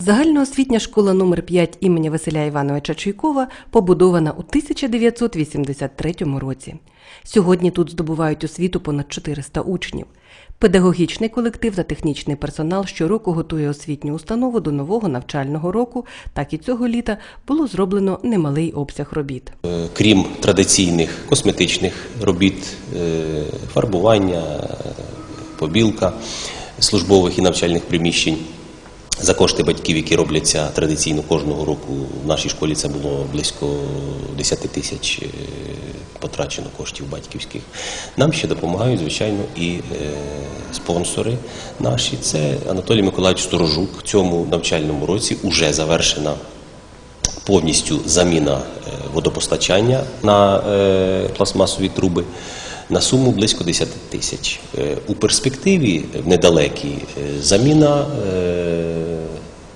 Загальноосвітня школа номер 5 імені Василя Івановича Чуйкова побудована у 1983 році. Сьогодні тут здобувають освіту понад 400 учнів. Педагогічний колектив та технічний персонал щороку готує освітню установу до нового навчального року. Так і цього літа було зроблено немалий обсяг робіт. Е, Крім традиційних косметичних робіт, е, фарбування, е, побілка службових і навчальних приміщень. За кошти батьків, які робляться традиційно кожного року, в нашій школі це було близько 10 тисяч е, потрачено коштів батьківських. Нам ще допомагають, звичайно, і е, спонсори наші. Це Анатолій Миколаївич Сторожук. В цьому навчальному році вже завершена повністю заміна е, водопостачання на пластмасові труби на суму близько 10 тисяч. У перспективі в недалекій заміна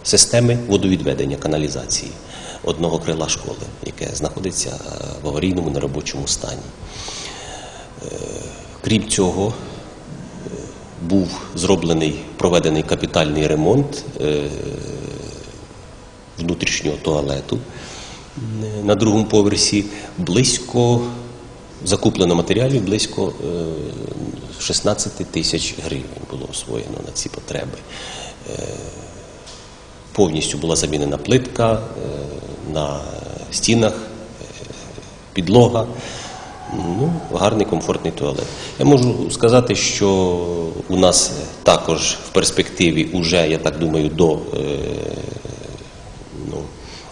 системи водовідведення каналізації одного крила школи, яке знаходиться е, в аварійному неробочому стані. Е, Крім цього, е, був зроблений проведений капітальний ремонт внутрішнього туалету на другому поверсі. Близько закуплено матеріалів близько е, 16 тисяч гривень було освоєно на ці потреби. Повністю була замінена плитка е, на стінах, е, підлога. Ну, гарний комфортний туалет. Я можу сказати, що у нас також в перспективі, уже, я так думаю, до, е, ну,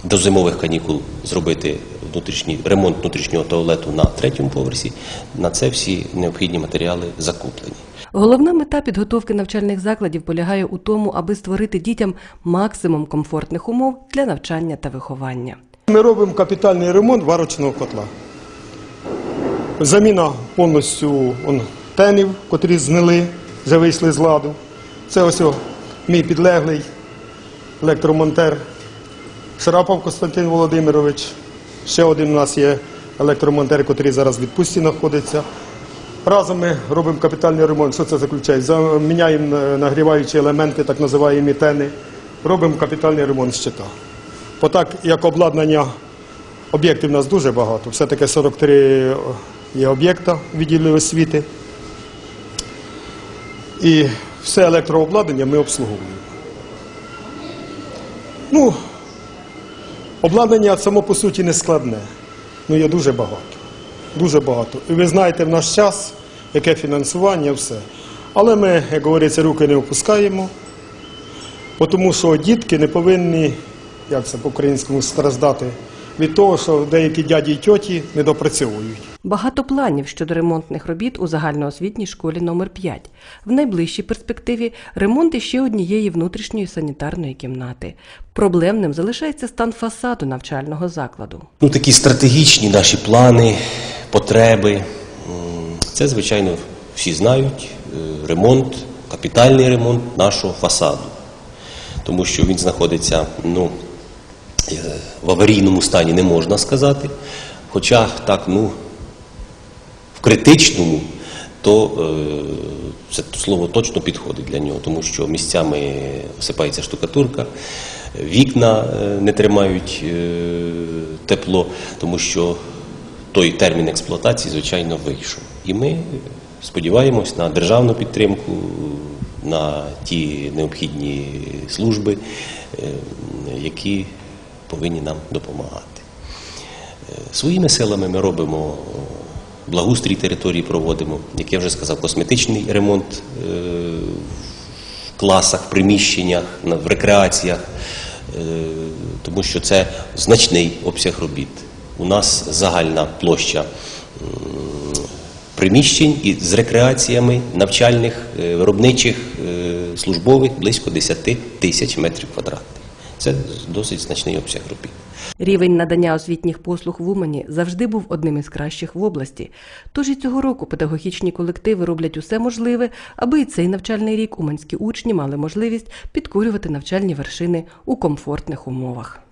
до зимових канікул зробити внутрішній ремонт внутрішнього туалету на третьому поверсі. На це всі необхідні матеріали закуплені. Головна мета підготовки навчальних закладів полягає у тому, аби створити дітям максимум комфортних умов для навчання та виховання. Ми робимо капітальний ремонт варочного котла. Заміна повністю он, тенів, котрі знили, вже вийшли з ладу. Це ось о, мій підлеглий електромонтер Шарапов Костянтин Володимирович. Ще один у нас є електромонтер, який зараз в відпустці знаходиться. Разом ми робимо капітальний ремонт. Що це заключає? Заміняємо е, нагріваючі елементи, так називаємо тени. Робимо капітальний ремонт щита. Бо так як обладнання об'єктів у нас дуже багато, все-таки 43 є об'єкта в відділі освіти. І все електрообладнання ми обслуговуємо. Ну, обладнання само по суті не складне, ну є дуже багато. Дуже багато. І ви знаєте, в наш час, яке фінансування, все. Але ми, як говориться, руки не опускаємо, тому що дітки не повинні, як це по-українському, страждати від того, що деякі дяді і тьоті не допрацьовують. Багато планів щодо ремонтних робіт у загальноосвітній школі номер 5 В найближчій перспективі ремонт іще однієї внутрішньої санітарної кімнати. Проблемним залишається стан фасаду навчального закладу. Ну, такі стратегічні наші плани, потреби. Це, звичайно, всі знають. е, Ремонт, капітальний ремонт нашого фасаду. Тому що він знаходиться ну, в аварійному стані, не можна сказати. Хоча так, ну, в критичному, то е, це слово точно підходить для нього, тому що місцями осипається штукатурка, вікна е, не тримають е, тепло, тому що той термін експлуатації, звичайно, вийшов. І ми сподіваємось на державну підтримку, на ті необхідні служби, е, які повинні нам допомагати. Е, Своїми силами ми робимо благоустрій території, проводимо, як я вже сказав, косметичний ремонт е, в класах, в приміщеннях, в рекреаціях, е, тому що це значний обсяг робіт. У нас загальна площа приміщень і з рекреаціями навчальних, е, виробничих, е, службових близько 10 тисяч метрів квадратних. Це досить значний обсяг робіт. Рівень надання освітніх послуг в Умані завжди був одним із кращих в області. Тож і цього року педагогічні колективи роблять усе можливе, аби і цей навчальний рік уманські учні мали можливість підкорювати навчальні вершини у комфортних умовах.